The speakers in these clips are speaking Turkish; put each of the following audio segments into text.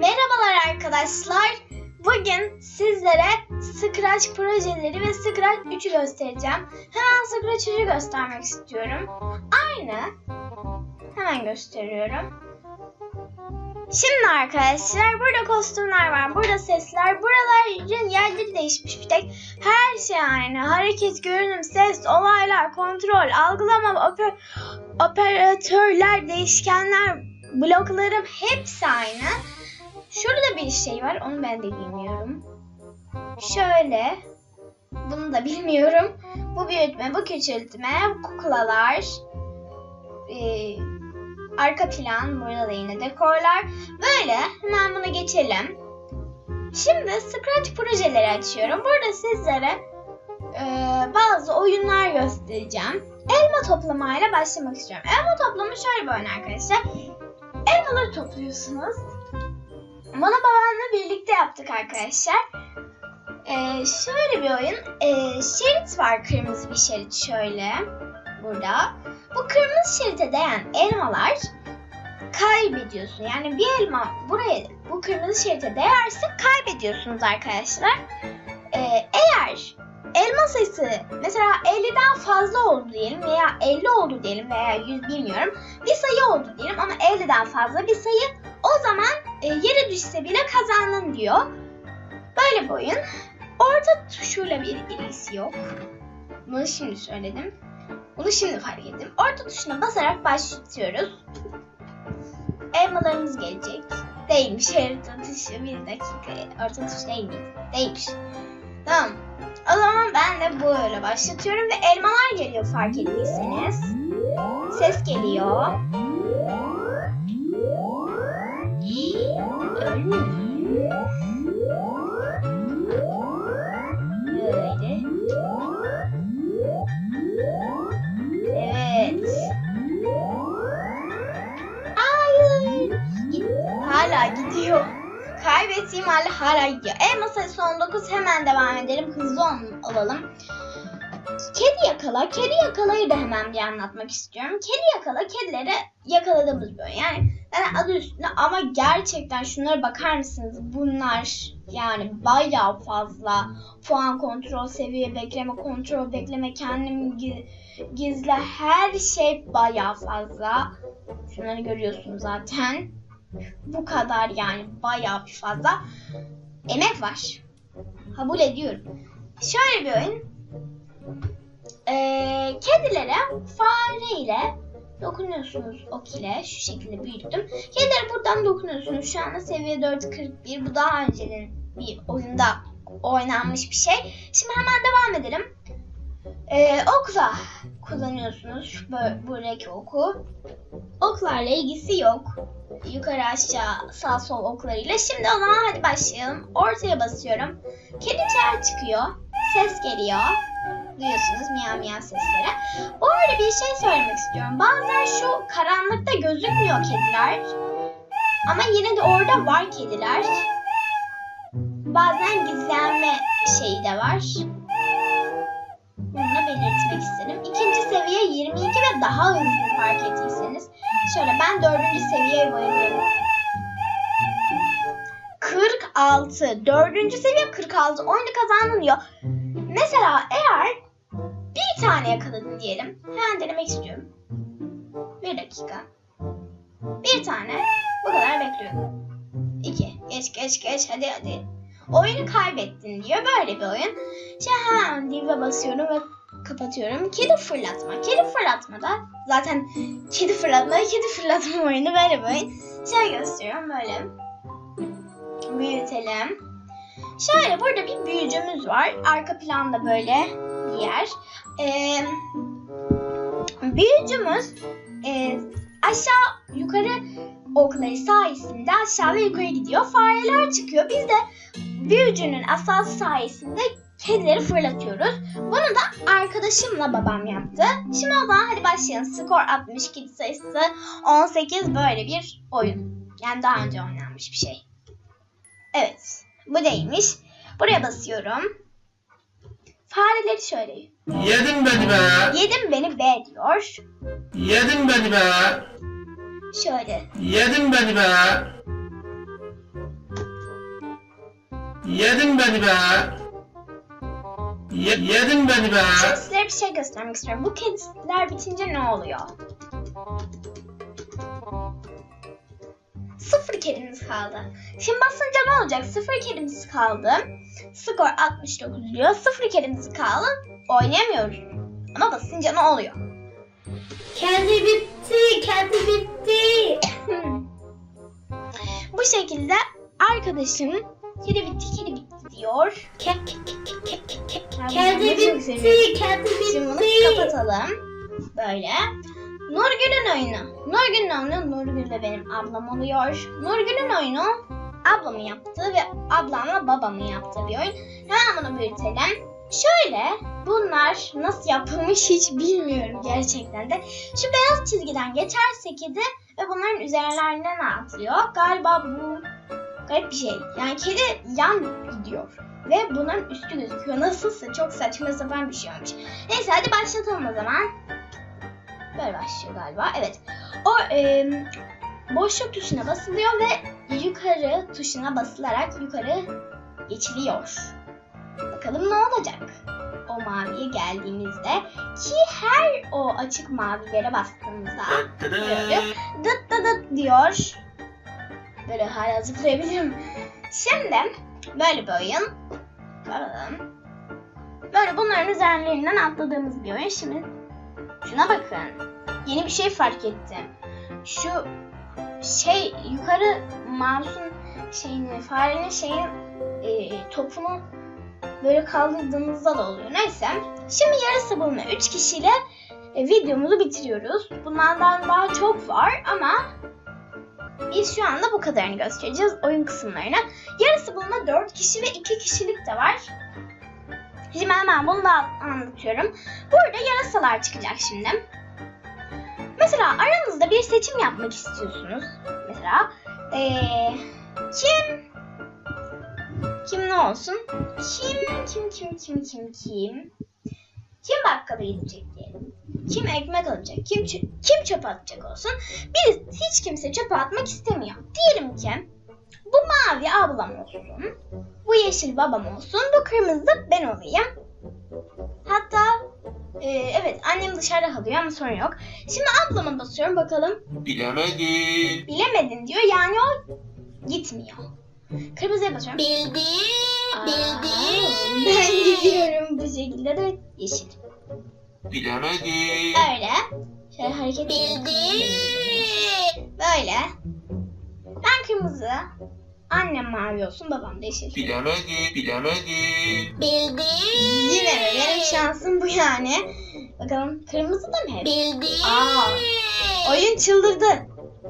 Merhabalar arkadaşlar. Bugün sizlere Scratch projeleri ve Scratch 3'ü göstereceğim. Hemen Scratch 3'ü göstermek istiyorum. Aynı. Hemen gösteriyorum. Şimdi arkadaşlar burada kostümler var, burada sesler, buraların yerleri değişmiş bir tek. Her şey aynı. Hareket, görünüm, ses, olaylar, kontrol, algılama, oper- operatörler, değişkenler, bloklarım hepsi aynı. Bir şey var, onu ben de bilmiyorum. Şöyle, bunu da bilmiyorum. Bu büyütme, bu küçültme, kuklalar, ee, arka plan, burada da yine dekorlar. Böyle, hemen bunu geçelim. Şimdi Scratch projeleri açıyorum. Burada sizlere ee, bazı oyunlar göstereceğim. Elma toplamayla başlamak istiyorum. Elma toplama şöyle bir oyun arkadaşlar. Elmaları topluyorsunuz. Bunu babamla birlikte yaptık arkadaşlar. Ee, şöyle bir oyun. Ee, şerit var kırmızı bir şerit şöyle. Burada. Bu kırmızı şerite değen elmalar kaybediyorsun. Yani bir elma buraya bu kırmızı şerite değerse kaybediyorsunuz arkadaşlar. Ee, eğer elma sayısı mesela 50'den fazla oldu diyelim veya 50 oldu diyelim veya 100 bilmiyorum. Bir sayı oldu diyelim ama 50'den fazla bir sayı o zaman e, yere düşse bile kazandın diyor. Böyle bir oyun. Orta tuşuyla bir ilgisi yok. Bunu şimdi söyledim. Bunu şimdi fark ettim. Orta tuşuna basarak başlatıyoruz. Elmalarımız gelecek. Değilmiş harita tuşu. Bir dakika. Orta tuş değil miydi? Değilmiş. Tamam. O zaman ben de böyle başlatıyorum ve elmalar geliyor fark ettiyseniz. Ses geliyor. Evet. Hayır. Hala gidiyor. Kaybettiğim halde hala gidiyor. Elma sayısı 19 hemen devam edelim. Hızlı ol- olalım. Kedi yakala. Kedi yakalayı da hemen bir anlatmak istiyorum. Kedi yakala kedileri yakaladığımız oyun. Yani, yani adı üstünde ama gerçekten şunlara bakar mısınız? Bunlar yani bayağı fazla puan kontrol, seviye bekleme, kontrol bekleme, kendim gi- gizle her şey bayağı fazla. Şunları görüyorsunuz zaten. Bu kadar yani bayağı bir fazla emek var. Kabul ediyorum. Şöyle bir oyun. Ee, kedilere fare ile dokunuyorsunuz ok ile şu şekilde büyüttüm. Kedilere buradan dokunuyorsunuz. Şu anda seviye 4.41. Bu daha önceden bir oyunda oynanmış bir şey. Şimdi hemen devam edelim. Ee, okla kullanıyorsunuz. Şu buradaki oku. Oklarla ilgisi yok. Yukarı aşağı sağ sol oklarıyla. Şimdi o zaman hadi başlayalım. Ortaya basıyorum. Kediler çıkıyor. Ses geliyor. Duyuyorsunuz miyav miyav sesleri. Bu arada bir şey söylemek istiyorum. Bazen şu karanlıkta gözükmüyor kediler. Ama yine de orada var kediler. Bazen gizlenme şeyi de var. Bunu da belirtmek istedim. İkinci seviye 22 ve daha hızlı fark ettiyseniz. Şöyle ben dördüncü seviyeye bayılıyorum. 46. Dördüncü seviye 46. Oyunu kazandın diyor. Mesela eğer bir tane yakaladın diyelim. Hemen denemek istiyorum. Bir dakika. Bir tane. Bu kadar bekliyorum. İki. Geç geç geç hadi hadi. Oyunu kaybettin diyor. Böyle bir oyun. Şimdi hemen dive basıyorum ve kapatıyorum. Kedi fırlatma. Kedi fırlatma da zaten kedi fırlatma, kedi fırlatma oyunu böyle oyun. Şöyle gösteriyorum böyle. Büyütelim. Şöyle burada bir büyücümüz var. Arka planda böyle yer. Ee, büyücümüz e, aşağı yukarı okları sayesinde aşağı ve yukarı gidiyor. Fareler çıkıyor. Biz de büyücünün asası sayesinde kedileri fırlatıyoruz. Bunu da arkadaşımla babam yaptı. Şimdi o zaman hadi başlayalım. Skor 60, kedi sayısı 18 böyle bir oyun. Yani daha önce oynanmış bir şey. Evet. Bu değilmiş. Buraya basıyorum. Fareleri şöyle. Yedin beni be. Yedim beni be diyor. Yedin beni be. Şöyle. Yedin beni be. Yedin beni be. Ye- yedin beni be. Şimdi sizlere bir şey göstermek istiyorum. Bu kediler bitince ne oluyor? Sıfır kedimiz kaldı. Şimdi basınca ne olacak? Sıfır kedimiz kaldı. Skor 69 diyor. Sıfır kedimiz kaldı. Oynayamıyoruz. Ama basınca ne oluyor? Kendi bitti, kendi bitti. Bu şekilde arkadaşım kedi bitti kedi bitti diyor. Ke, ke, ke, ke, ke, ke, ke. Ben Kendi bitti, kendi Şimdi bunu bitti. kapatalım. Böyle. Nurgül'ün oyunu. Nurgül'ün oyunu Nurgül de benim ablam oluyor. Nurgül'ün oyunu ablamın yaptığı ve ablamla babamın yaptığı bir oyun. Hemen bunu büyütelim. Şöyle bunlar nasıl yapılmış hiç bilmiyorum gerçekten de. Şu beyaz çizgiden geçerse kedi ve bunların üzerlerinden atlıyor. Galiba bu garip bir şey. Yani kedi yan gidiyor. Ve bunların üstü gözüküyor. Nasılsa çok saçma sapan bir şey olmuş. Neyse hadi başlatalım o zaman. Böyle başlıyor galiba. Evet. O e, boşluk tuşuna basılıyor ve yukarı tuşuna basılarak yukarı geçiliyor. Bakalım ne olacak? O maviye geldiğimizde ki her o açık mavilere bastığımızda böyle dıt dıt dıt diyor. Böyle hala zıplayabilirim. Şimdi böyle bir oyun. Bakalım. Böyle bunların üzerlerinden atladığımız bir oyun. Şimdi şuna bakın. Yeni bir şey fark ettim. Şu şey yukarı mouse'un şeyini, farenin şeyin e, topunu böyle kaldırdığımızda da oluyor. Neyse. Şimdi yarısı bulma 3 kişiyle e, videomuzu bitiriyoruz. Bunlardan daha çok var ama biz şu anda bu kadarını göstereceğiz oyun kısımlarına. Yarısı bulma 4 kişi ve 2 kişilik de var. Şimdi hemen bunu da anlatıyorum. Burada yarasalar çıkacak şimdi. Mesela aranızda bir seçim yapmak istiyorsunuz. Mesela eee, kim kim ne olsun? Kim kim kim kim kim kim? Kim bakkala gidecek diyelim. Kim ekmek alacak? Kim kim çöpe atacak olsun? Bir hiç kimse çöpe atmak istemiyor. Diyelim ki bu mavi ablam olsun. Bu yeşil babam olsun. Bu kırmızı ben olayım. Hatta e, evet annem dışarıda kalıyor ama sorun yok. Şimdi ablama basıyorum bakalım. Bilemedin. Bilemedin diyor yani o gitmiyor. Kırmızıya basıyorum. Bildi, bildi. Ben gidiyorum bu şekilde de yeşil. Bilemedin. Öyle. Şöyle hareket Bildi. Böyle. Ben kırmızı. Annem mavi olsun babam da yeşil. Bilemedin. Bilemedin. Bildi. Yine mi? Benim şansım bu yani. Bakalım kırmızı da mı hep? Bildi. Aa, Oyun çıldırdı.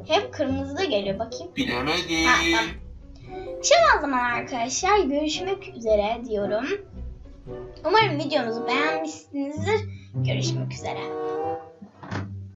Hep kırmızı da geliyor bakayım. Bilemedin. Ha, tamam. Şimdi o zaman arkadaşlar görüşmek üzere diyorum. Umarım videomuzu beğenmişsinizdir. Görüşmek üzere.